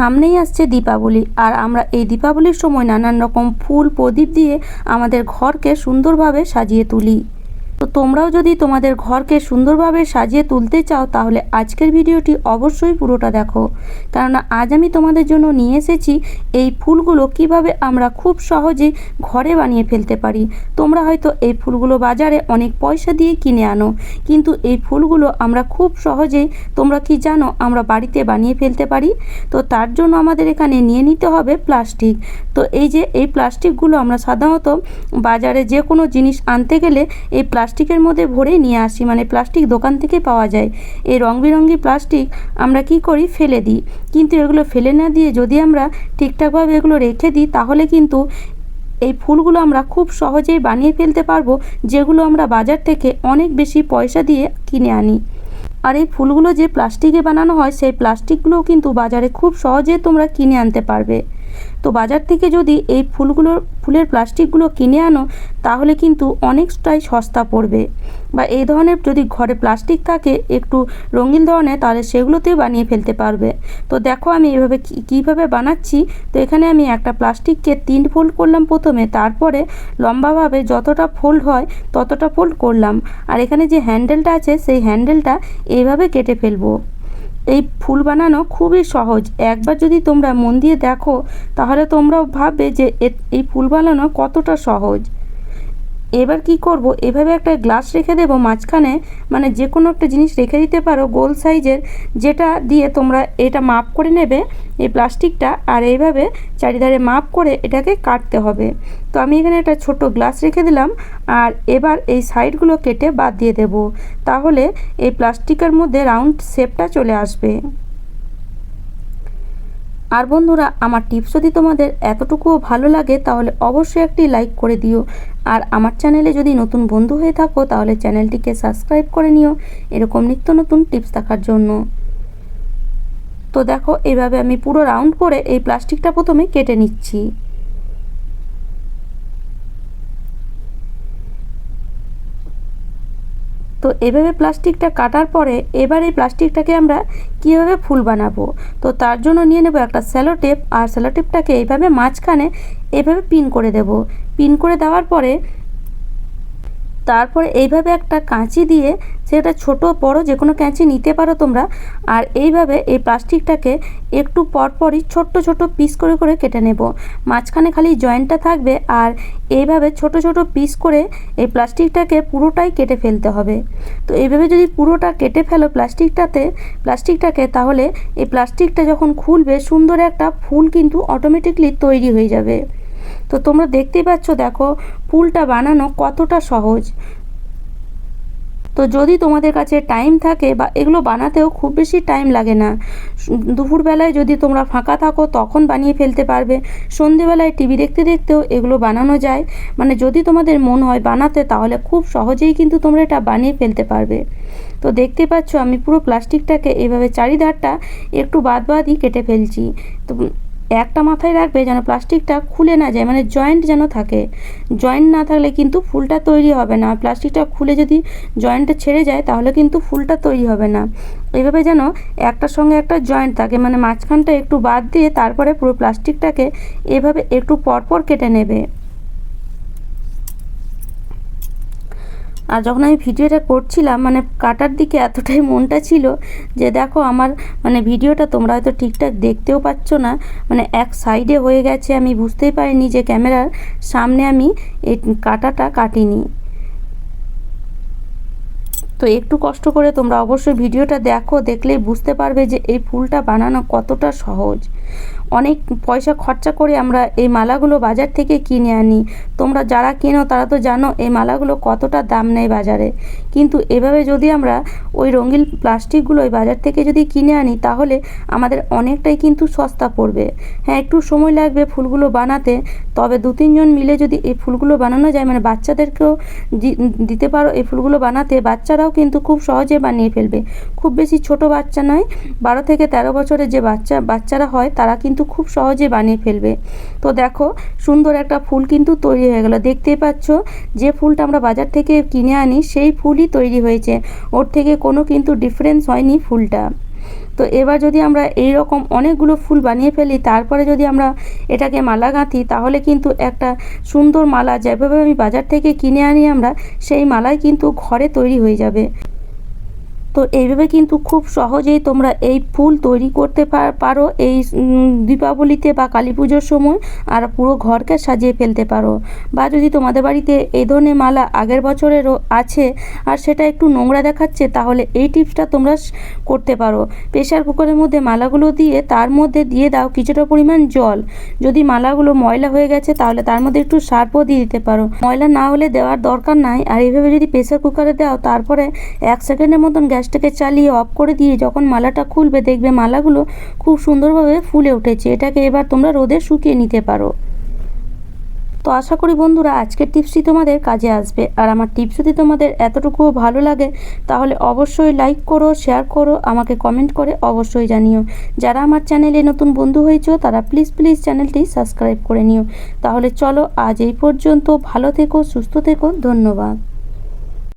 সামনেই আসছে দীপাবলি। আর আমরা এই দীপাবলির সময় নানান রকম ফুল প্রদীপ দিয়ে আমাদের ঘরকে সুন্দরভাবে সাজিয়ে তুলি। তোমরাও যদি তোমাদের ঘরকে সুন্দরভাবে সাজিয়ে তুলতে চাও, তাহলে আজকের ভিডিওটি অবশ্যই পুরোটা দেখো। কেননা আজ আমি তোমাদের জন্য নিয়ে এসেছি এই ফুলগুলো কীভাবে আমরা খুব সহজেই ঘরে বানিয়ে ফেলতে পারি। তোমরা হয়তো এই ফুলগুলো বাজারে অনেক পয়সা দিয়ে কিনে আনো, কিন্তু এই ফুলগুলো আমরা খুব সহজেই তোমরা কি জানো, আমরা বাড়িতে বানিয়ে ফেলতে পারি? তো তার জন্য আমাদের এখানে নিয়ে নিতে হবে প্লাস্টিক। তো এই যে এই প্লাস্টিকগুলো আমরা সাধারণত বাজারে যে কোনো জিনিস আনতে গেলে এই প্লাস্টিকের মধ্যে ভরে নিয়ে আসি মানে প্লাস্টিক দোকান থেকে পাওয়া যায়। এই রং বেরঙি প্লাস্টিক আমরা কি করি? ফেলে দিই। কিন্তু এগুলো ফেলে না দিয়ে যদি আমরা ঠিকঠাকভাবে এগুলো রেখে দিই, তাহলে কিন্তু এই ফুলগুলো আমরা খুব সহজেই বানিয়ে ফেলতে পারব, যেগুলো আমরা বাজার থেকে অনেক বেশি পয়সা দিয়ে কিনে আনি। আর এই ফুলগুলো যে প্লাস্টিকে বানানো হয়, সেই প্লাস্টিকগুলোও কিন্তু বাজারে খুব সহজে তোমরা কিনে আনতে পারবে। তো বাজার থেকে যদি এই ফুলগুলোর ফুলের প্লাস্টিকগুলো কিনে আনো, তাহলে কিন্তু অনেকটাই সস্তা পড়বে। বা এই ধরনের যদি ঘরে প্লাস্টিক থাকে, একটু রঙিন ধরনের, তাহলে সেগুলোতেও বানিয়ে ফেলতে পারবে। তো দেখো আমি এভাবে কীভাবে বানাচ্ছি। তো এখানে আমি একটা প্লাস্টিককে তিন ফোল্ড করলাম প্রথমে, তারপরে লম্বাভাবে যতটা ফোল্ড হয়, ততটা ফোল্ড করলাম। আর এখানে যে হ্যান্ডেলটা আছে, সেই হ্যান্ডেলটা এইভাবে কেটে ফেলব। এই ফুল বানানো খুবই সহজ। একবার যদি তোমরা মন দিয়ে দেখো, তাহলে তোমরাও ভাববে যে এই ফুল বানানো কতটা সহজ। এবার কি করব? এভাবে একটা গ্লাস রেখে দেবো, মাঝখানে মানে যে কোনো একটা জিনিস রেখে দিতে পারো, গোল সাইজের, যেটা দিয়ে তোমরা এটা মাপ করে নেবে, এই প্লাস্টিকটা, আর এইভাবে চারিধারে মাপ করে এটাকে কাটতে হবে। তো আমি এখানে একটা ছোট গ্লাস রেখে দিলাম, আর এবার এই সাইডগুলো কেটে বাদ দিয়ে দেব। তাহলে এই প্লাস্টিকের মধ্যে রাউন্ড শেপটা চলে আসবে। আর বন্ধুরা, আমার টিপস যদি তোমাদের এতটুকুও ভালো লাগে, তাহলে অবশ্যই একটি লাইক করে দিও। আর আমার চ্যানেলে যদি নতুন বন্ধু হয়ে থাকো, তাহলে চ্যানেলটিকে সাবস্ক্রাইব করে নিও। এরকম নিত্য নতুন টিপস দেখার জন্য। তো দেখো, এভাবে আমি পুরো রাউন্ড করে এই প্লাস্টিকটা প্রথমে কেটে নিচ্ছি। তো এভাবে প্লাস্টিকটা কাটার পরে এবার এই প্লাস্টিকটাকে আমরা কীভাবে ফুল বানাবো? তো তার জন্য নিয়ে নেব একটা স্যালো টেপ আর স্যালো টেপটাকে এইভাবে মাঝখানে এভাবে পিন করে দেব। পিন করে দেওয়ার পরে তারপরে এইভাবে একটা কাঁচি দিয়ে সেটা ছোট, বড় যে কোনো কাঁচি নিতে পারো তোমরা। আর এইভাবে এই প্লাস্টিকটাকে একটু পরপরই ছোট্ট ছোট পিস করে করে কেটে নেব। মাঝখানে খালি জয়েন্টটা থাকবে আর এইভাবে ছোট ছোট পিস করে এই প্লাস্টিকটাকে পুরোটাই কেটে ফেলতে হবে। তো এইভাবে যদি পুরোটা কেটে ফেলো প্লাস্টিকটাতে, প্লাস্টিকটাকে, তাহলে এই প্লাস্টিকটা যখন খুলবে, সুন্দর একটা ফুল কিন্তু অটোমেটিকলি তৈরি হয়ে যাবে। তো তোমরা দেখতেই পাচ্ছ, দেখো ফুলটা বানানো কতটা সহজ। তো যদি তোমাদের কাছে টাইম থাকে বা এগুলো বানাতেও খুব বেশি টাইম লাগে না, দুপুরবেলায় যদি তোমরা ফাঁকা থাকো, তখন বানিয়ে ফেলতে পারবে। সন্ধেবেলায় টিভি দেখতে দেখতেও এগুলো বানানো যায়। মানে যদি তোমাদের মন হয় বানাতে, তাহলে খুব সহজেই কিন্তু তোমরা এটা বানিয়ে ফেলতে পারবে। তো দেখতে পাচ্ছ, আমি পুরো প্লাস্টিকটাকে এভাবে চারিধারটা একটু বাদ বাদই কেটে ফেলছি। তো একটা মাথায় রাখবে যেন প্লাস্টিকটা খুলে না যায় মানে জয়েন্ট যেন থাকে। জয়েন্ট না থাকলে কিন্তু ফুলটা তৈরি হবে না। প্লাস্টিকটা খুলে যদি জয়েন্টটা ছেড়ে যায়, তাহলে কিন্তু ফুলটা তৈরি হবে না। এইভাবে যেন একটার সঙ্গে একটা জয়েন্ট থাকে মানে মাঝখানটা একটু বাদ দিয়ে তারপরে পুরো প্লাস্টিকটাকে এভাবে একটু পরপর কেটে নেবে। আর যখন আমি ভিডিওটা করছিলাম মানে কাটার দিকে এতটাই মনটা ছিল যে দেখো আমার মানে ভিডিওটা তোমরা হয়তো ঠিকঠাক দেখতেও পাচ্ছ না মানে এক সাইডে হয়ে গেছে, আমি বুঝতেই পারিনি যে ক্যামেরার সামনে আমি এই কাটাটা কাটিনি। তো একটু কষ্ট করে তোমরা অবশ্যই ভিডিওটা দেখো, দেখলেই বুঝতে পারবে যে এই ফুলটা বানানো কতটা সহজ। অনেক পয়সা খরচা করে আমরা এই মালাগুলো বাজার থেকে কিনে আনি। তোমরা যারা কেনো তারা তো জানো এই মালাগুলো কতটা দাম নেয় বাজারে। কিন্তু এভাবে যদি আমরা ওই রঙিন প্লাস্টিকগুলো বাজার থেকে যদি কিনে আনি, তাহলে আমাদের অনেকটাই কিন্তু সস্তা পড়বে। হ্যাঁ একটু সময় লাগবে ফুলগুলো বানাতে, তবে দু তিনজন মিলে যদি এই ফুলগুলো বানানো যায় মানে বাচ্চাদেরকেও দিতে পারো এই ফুলগুলো বানাতে, বাচ্চারাও কিন্তু খুব সহজে বানিয়ে ফেলবে। খুব বেশি ছোট বাচ্চা নয়, বারো থেকে তেরো বছরের যে বাচ্চা, বাচ্চারা হয়, তারা কিন্তু খুব সহজে বানিয়ে ফেলবে। তো দেখো, সুন্দর একটা ফুল কিন্তু তৈরি হয়ে গেল। দেখতেই পাচ্ছ যে ফুলটা আমরা বাজার থেকে কিনে আনি, সেই ফুলই তৈরি হয়েছে। ওর থেকে কোনো কিন্তু ডিফারেন্স হয়নি ফুলটা। তো এবার যদি আমরা এই রকম অনেকগুলো ফুল বানিয়ে ফেলি, তারপরে যদি আমরা এটাকে মালা গাঁথি, তাহলে কিন্তু একটা সুন্দর মালা যেভাবে আমি বাজার থেকে কিনে আনি আমরা, সেই মালাই কিন্তু ঘরে তৈরি হয়ে যাবে। তো এইভাবে কিন্তু খুব সহজেই তোমরা এই ফুল তৈরি করতে পার- এই দীপাবলিতে বা কালী পুজোর সময় আর পুরো ঘরকে সাজিয়ে ফেলতে পারো। বা যদি তোমাদের বাড়িতে এই ধরনের মালা আগের বছরেরও আছে আর সেটা একটু নোংরা দেখাচ্ছে, তাহলে এই টিপসটা তোমরা করতে পারো। প্রেশার কুকারের মধ্যে মালাগুলো দিয়ে তার মধ্যে দিয়ে দাও কিছুটা পরিমাণ জল। যদি মালাগুলো ময়লা হয়ে গেছে, তাহলে তার মধ্যে একটু সার্ফও দিয়ে দিতে পারো। ময়লা না হলে দেওয়ার দরকার নাই। আর এইভাবে যদি প্রেশার কুকারে দাও, তারপরে এক সেকেন্ডের মতন গ্যাসটাকে চালিয়ে অফ করে দিয়ে যখন মালাটা খুলবে, দেখবে মালাগুলো খুব সুন্দরভাবে ফুলে উঠেছে। এটাকে এবার তোমরা রোদে শুকিয়ে নিতে পারো। তো আশা করি বন্ধুরা, আজকের টিপসটি তোমাদের কাজে আসবে। আর আমার টিপস যদি তোমাদের এতটুকুও ভালো লাগে, তাহলে অবশ্যই লাইক করো শেয়ার করো, আমাকে কমেন্ট করে অবশ্যই জানিও। যারা আমার চ্যানেলে নতুন বন্ধু হয়েছো, তারা প্লিজ প্লিজ চ্যানেলটি সাবস্ক্রাইব করে নিও। তাহলে চলো আজ এই পর্যন্ত ভালো থেকো, সুস্থ থেকো, ধন্যবাদ।